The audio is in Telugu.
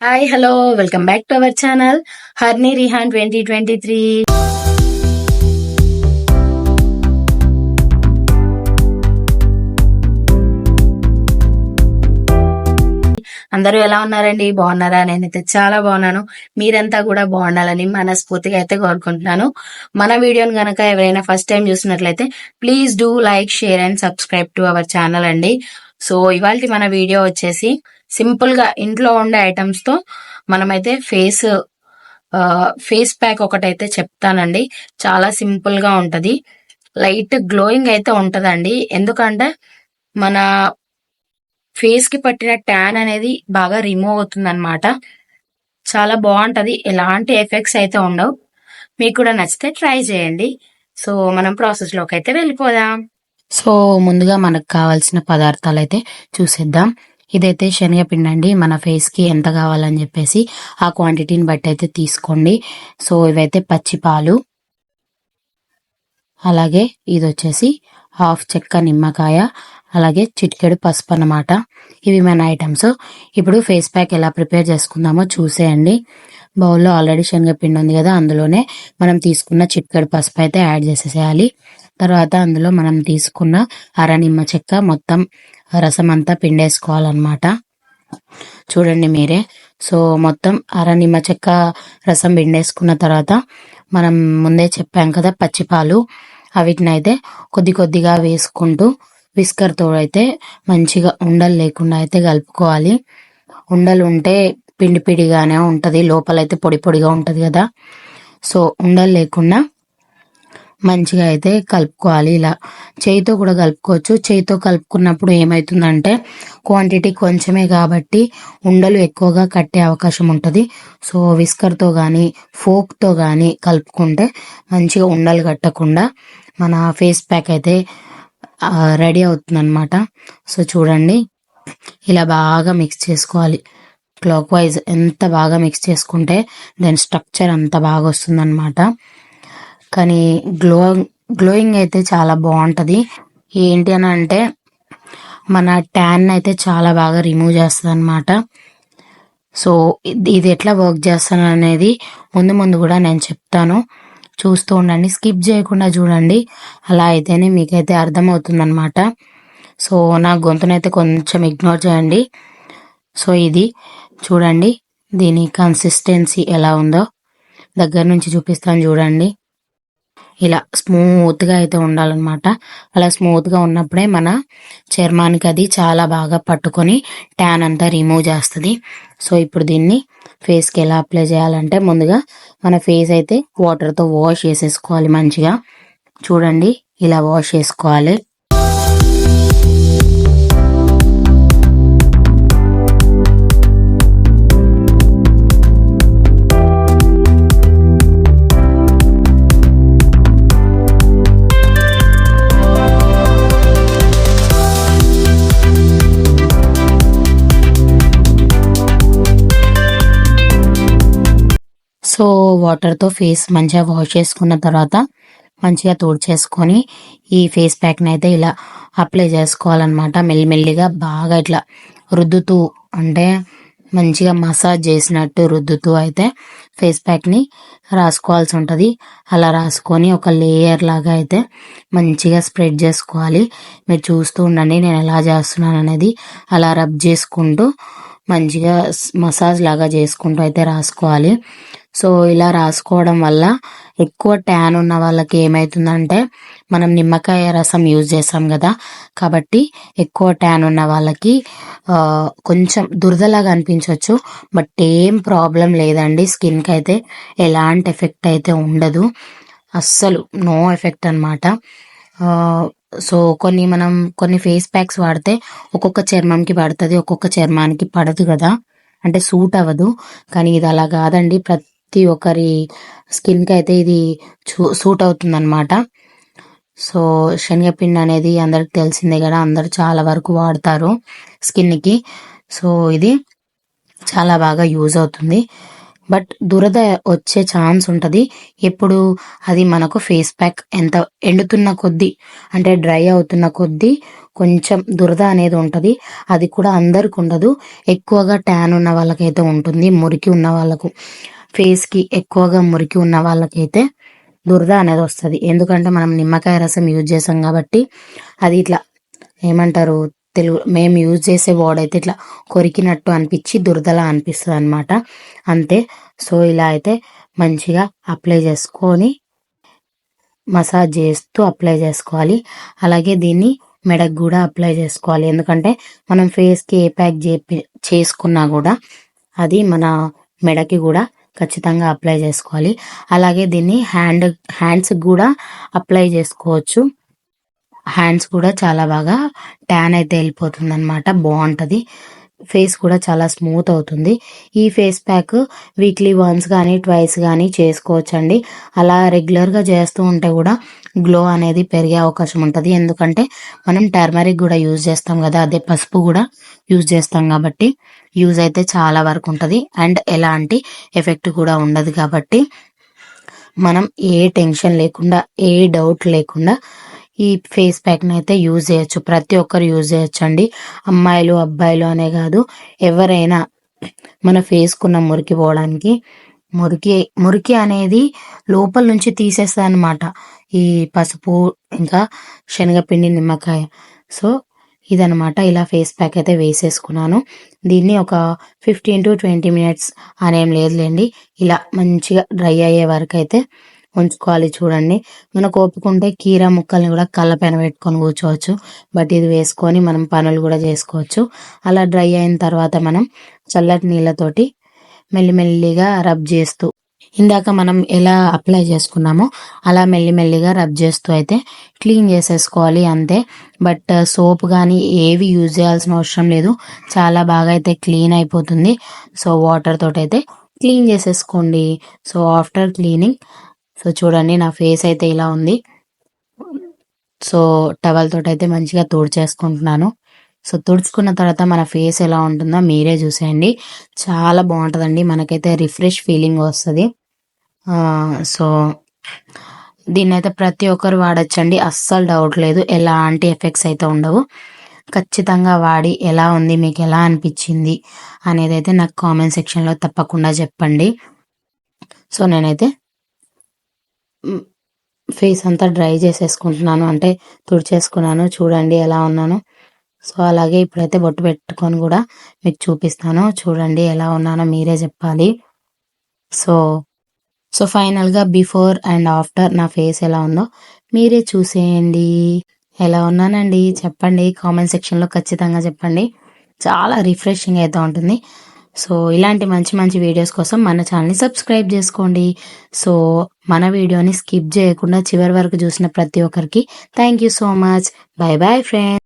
Hi hello welcome back to our channel హర్నీ రిహాన్ ట్వంటీ ట్వంటీ త్రీ అందరూ ఎలా ఉన్నారండి? బాగున్నారా? నేనైతే చాలా బాగున్నాను. మీరంతా కూడా బాగుండాలని మనస్ఫూర్తిగా అయితే కోరుకుంటున్నాను. మన వీడియోని కనుక ఎవరైనా ఫస్ట్ టైం చూసినట్లయితే please do like share and subscribe to our channel అండి. సో ఇవాళ మన వీడియో వచ్చేసి సింపుల్గా ఇంట్లో ఉండే ఐటమ్స్తో మనమైతే ఫేస్ ఫేస్ ప్యాక్ ఒకటైతే చెప్తానండి. చాలా సింపుల్గా ఉంటది. లైట్ గ్లోయింగ్ అయితే ఉంటదండి. ఎందుకంటే మన ఫేస్కి పట్టిన ట్యాన్ అనేది బాగా రిమూవ్ అవుతుంది అనమాట చాలా బాగుంటది. ఎలాంటి ఎఫెక్ట్స్ అయితే ఉండవు. మీకు కూడా నచ్చితే ట్రై చేయండి. సో మనం ప్రాసెస్లోకి అయితే వెళ్ళిపోదాం. సో ముందుగా మనకు కావాల్సిన పదార్థాలు అయితే చూసేద్దాం. ఇదైతే శనగపిండి అండి మన ఫేస్కి ఎంత కావాలని చెప్పేసి ఆ క్వాంటిటీని బట్టి అయితే తీసుకోండి. సో ఇవైతే పచ్చి పాలు అలాగే ఇది వచ్చేసి హాఫ్ చెక్క నిమ్మకాయ. అలాగే చిటికెడు పసుపు అన్నమాట. ఇవి మన ఐటమ్స్. ఇప్పుడు ఫేస్ ప్యాక్ ఎలా ప్రిపేర్ చేసుకుందామో చూసేయండి. బౌల్లో ఆల్రెడీ శనగపిండి ఉంది కదా అందులోనే మనం తీసుకున్న చిటికెడు పసుపు అయితే యాడ్ చేసేసేయాలి. తర్వాత అందులో మనం తీసుకున్న అర నిమ్మ చెక్క మొత్తం రసం అంతా పిండేసుకోవాలన్నమాట. చూడండి మీరే. సో మొత్తం అర నిమ్మ చెక్క రసం పిండేసుకున్న తర్వాత మనం ముందే చెప్పాం కదా పచ్చిపాలు. వీటిని అయితే కొద్ది కొద్దిగా వేసుకుంటూ విస్కర్తో అయితే మంచిగా ఉండలు లేకుండా అయితే కలుపుకోవాలి. ఉండలు ఉంటే పిండి పిండిగానే ఉంటుంది లోపలైతే పొడి పొడిగా ఉంటుంది కదా. సో ఉండలు లేకుండా మంచిగా అయితే కలుపుకోవాలి. ఇలా చేయితో కూడా కలుపుకోవచ్చు. చేయితో కలుపుకున్నప్పుడు ఏమవుతుందంటే క్వాంటిటీ కొంచెమే కాబట్టి ఉండలు ఎక్కువగా కట్టే అవకాశం ఉంటుంది. సో విస్కర్తో కానీ ఫోక్తో కానీ కలుపుకుంటే మంచిగా ఉండలు కట్టకుండా మన ఫేస్ ప్యాక్ అయితే రెడీ అవుతుంది అనమాట సో చూడండి. ఇలా బాగా మిక్స్ చేసుకోవాలి. క్లాక్ వైజ్ ఎంత బాగా మిక్స్ చేసుకుంటే దాని స్ట్రక్చర్ అంత బాగా వస్తుంది అనమాట కానీ గ్లో గ్లోయింగ్ అయితే చాలా బాగుంటుంది. ఏంటి అని అంటే మన ట్యాన్ అయితే చాలా బాగా రిమూవ్ చేస్తుంది అనమాట సో ఇది ఎట్లా వర్క్ చేస్తాను అనేది ముందు ముందు కూడా నేను చెప్తాను. చూస్తూ ఉండండి. స్కిప్ చేయకుండా చూడండి. అలా అయితేనే మీకైతే అర్థమవుతుంది అనమాట సో నా గొంతునైతే కొంచెం ఇగ్నోర్ చేయండి. సో ఇది చూడండి. దీని కన్సిస్టెన్సీ ఎలా ఉందో. దగ్గర నుంచి చూపిస్తాను చూడండి. ఇలా స్మూత్గా అయితే ఉండాలన్నమాట. అలా స్మూత్గా ఉన్నప్పుడే మన చర్మానికి అది చాలా బాగా పట్టుకొని ట్యాన్ అంతా రిమూవ్ చేస్తుంది. సో ఇప్పుడు దీన్ని ఫేస్కి ఎలా అప్లై చేయాలంటే ముందుగా మన ఫేస్ అయితే వాటర్తో వాష్ చేసేసుకోవాలి మంచిగా. చూడండి ఇలా వాష్ చేసుకోవాలి. సో వాటర్తో ఫేస్ మంచిగా వాష్ చేసుకున్న తర్వాత మంచిగా తుడిచేసుకొని ఈ ఫేస్ ప్యాక్ని అయితే ఇలా అప్లై చేసుకోవాలన్నమాట. మెల్లిమెల్లిగా బాగా ఇట్లా రుద్దుతూ అంటే మంచిగా మసాజ్ చేసినట్టు రుద్దుతూ అయితే ఫేస్ ప్యాక్ని రాసుకోవాల్సి ఉంటుంది. అలా రాసుకొని ఒక లేయర్ లాగా అయితే మంచిగా స్ప్రెడ్ చేసుకోవాలి. మీరు చూస్తూ ఉండండి నేను ఎలా చేస్తున్నాను అనేది అలా రబ్ చేసుకుంటూ మంచిగా మసాజ్ లాగా చేసుకుంటూ అయితే రాసుకోవాలి. సో ఇలా రాసుకోవడం వల్ల ఎక్కువ ట్యాన్ ఉన్న వాళ్ళకి ఏమవుతుందంటే మనం నిమ్మకాయ రసం యూజ్ చేస్తాం కదా కాబట్టి ఎక్కువ ట్యాన్ ఉన్న వాళ్ళకి కొంచెం దురదలాగా అనిపించవచ్చు బట్ ఏం ప్రాబ్లం లేదండి. స్కిన్కి అయితే ఎలాంటి ఎఫెక్ట్ అయితే ఉండదు. అస్సలు నో ఎఫెక్ట్ అనమాట సో కొన్ని మనం కొన్ని ఫేస్ ప్యాక్స్ వాడితే ఒక్కొక్క చర్మంకి పడుతుంది ఒక్కొక్క చర్మానికి పడదు కదా. అంటే సూట్ అవ్వదు. కానీ ఇది అలా కాదండి. ప్రతి ప్రతి ఒక్కరి స్కిన్కి అయితే ఇది సూట్ అవుతుంది అనమాట సో శనగపిండి అనేది అందరికి తెలిసిందే కదా అందరు చాలా వరకు వాడతారు స్కిన్కి సో ఇది చాలా బాగా యూజ్ అవుతుంది. బట్ దురద వచ్చే ఛాన్స్ ఉంటుంది. ఎప్పుడు అది మనకు ఫేస్ ప్యాక్ ఎంత ఎండుతున్న కొద్దీ అంటే డ్రై అవుతున్న కొద్దీ కొంచెం దురద అనేది ఉంటుంది. అది కూడా అందరికి ఉండదు. ఎక్కువగా ట్యాన్ ఉన్న వాళ్ళకైతే ఉంటుంది మురికి ఉన్న వాళ్ళకు. ఫేస్కి ఎక్కువగా మురికి ఉన్న వాళ్ళకైతే దురద అనేది వస్తుంది. ఎందుకంటే మనం నిమ్మకాయ రసం యూజ్ చేసాం కాబట్టి అది ఇట్లా ఏమంటారు తెలుగు మేము యూజ్ చేసే వర్డ్ అయితే ఇట్లా కొరికినట్టు అనిపించి దురదలా అనిపిస్తుంది అనమాట అంతే. సో ఇలా అయితే మంచిగా అప్లై చేసుకొని మసాజ్ చేస్తూ అప్లై చేసుకోవాలి. అలాగే దీన్ని మెడకు కూడా అప్లై చేసుకోవాలి. ఎందుకంటే మనం ఫేస్కి ఏ ప్యాక్ చేపి చేసుకున్నా కూడా అది మన మెడకి కూడా ఖచ్చితంగా అప్లై చేసుకోవాలి. అలాగే దీన్ని హ్యాండ్ హ్యాండ్స్ కూడా అప్లై చేసుకోవచ్చు. హ్యాండ్స్ కూడా చాలా బాగా ట్యాన్ అయితే వెళ్ళిపోతుంది అనమాట బాగుంటుంది. ఫేస్ కూడా చాలా స్మూత్ అవుతుంది. ఈ ఫేస్ ప్యాక్ వీక్లీ వన్స్ కానీ ట్వైస్ కానీ చేసుకోవచ్చండి. అలా రెగ్యులర్గా చేస్తూ ఉంటే కూడా గ్లో అనేది పెరిగే అవకాశం ఉంటుంది. ఎందుకంటే మనం టర్మరిక్ కూడా యూజ్ చేస్తాం కదా అదే పసుపు కూడా యూజ్ చేస్తాం కాబట్టి యూజ్ అయితే చాలా వరకు ఉంటుంది. అండ్ ఎలాంటి ఎఫెక్ట్ కూడా ఉండదు కాబట్టి మనం ఏ టెన్షన్ లేకుండా ఏ డౌట్ లేకుండా ఈ ఫేస్ ప్యాక్ని అయితే యూజ్ చేయొచ్చు. ప్రతి ఒక్కరు యూజ్ చేయొచ్చు అండి అమ్మాయిలు అబ్బాయిలు అనే కాదు ఎవరైనా మన ఫేస్కున్న మురికి పోవడానికి మురికి మురికి అనేది లోపల నుంచి తీసేస్తుంది అనమాట ఈ పసుపు ఇంకా శనగపిండి నిమ్మకాయ. సో ఇదనమాట ఇలా ఫేస్ ప్యాక్ అయితే వేసేసుకున్నాను. దీన్ని ఒక ఫిఫ్టీన్ టు ట్వంటీ మినిట్స్ అనేం లేదులేండి. ఇలా మంచిగా డ్రై అయ్యే వరకు అయితే ఉంచుకోవాలి చూడండి. మనకు ఓపుకుంటే కీరా ముక్కల్ని కూడా కళ్ళపైన పెట్టుకొని కూర్చోవచ్చు. బట్ ఇది వేసుకొని మనం పనులు కూడా చేసుకోవచ్చు. అలా డ్రై అయిన తర్వాత మనం చల్లటి నీళ్ళతోటి మెల్లిమెల్లిగా రబ్ చేస్తూ ఇందాక మనం ఎలా అప్లై చేసుకున్నామో అలా మెల్లిమెల్లిగా రబ్ చేస్తూ అయితే క్లీన్ చేసేసుకోవాలి అంతే. బట్ సోప్ కానీ ఏవి యూజ్ చేయాల్సిన అవసరం లేదు. చాలా బాగా అయితే క్లీన్ అయిపోతుంది. సో వాటర్ తోటైతే అయితే క్లీన్ చేసేసుకోండి. సో ఆఫ్టర్ క్లీనింగ్ సో చూడండి నా ఫేస్ అయితే ఇలా ఉంది. సో టవల్ తోటైతే అయితే మంచిగా తుడిచేసుకుంటున్నాను. సో తుడుచుకున్న తర్వాత మన ఫేస్ ఎలా ఉంటుందో మీరే చూసేయండి. చాలా బాగుంటుందండి. మనకైతే రిఫ్రెష్ ఫీలింగ్ వస్తుంది. సో దీన్నైతే ప్రతి ఒక్కరు వాడచ్చండి. అస్సలు డౌట్ లేదు. ఎలాంటి ఎఫెక్ట్స్ అయితే ఉండవు. ఖచ్చితంగా వాడి ఎలా ఉంది మీకు ఎలా అనిపించింది అనేది అయితే నాకు కామెంట్ సెక్షన్లో తప్పకుండా చెప్పండి. సో నేనైతే ఫేస్ అంతా డ్రై చేసేసుకుంటున్నాను. అంటే తుడిచేసుకున్నాను. చూడండి ఎలా ఉన్నాను. సో అలాగే ఇప్పుడైతే బొట్టు పెట్టుకొని కూడా మీకు చూపిస్తాను. చూడండి ఎలా ఉన్నానో మీరే చెప్పాలి. సో సో ఫైనల్గా బిఫోర్ అండ్ ఆఫ్టర్ నా ఫేస్ ఎలా ఉందో మీరే చూసేయండి. ఎలా ఉన్నానండి? చెప్పండి. కామెంట్ సెక్షన్లో ఖచ్చితంగా చెప్పండి. చాలా రిఫ్రెషింగ్ అయితే ఉంటుంది. సో ఇలాంటి మంచి మంచి వీడియోస్ కోసం మన ఛానల్ని సబ్స్క్రైబ్ చేసుకోండి. సో మన వీడియోని స్కిప్ చేయకుండా చివరి వరకు చూసిన ప్రతి ఒక్కరికి thank you so much bye bye friends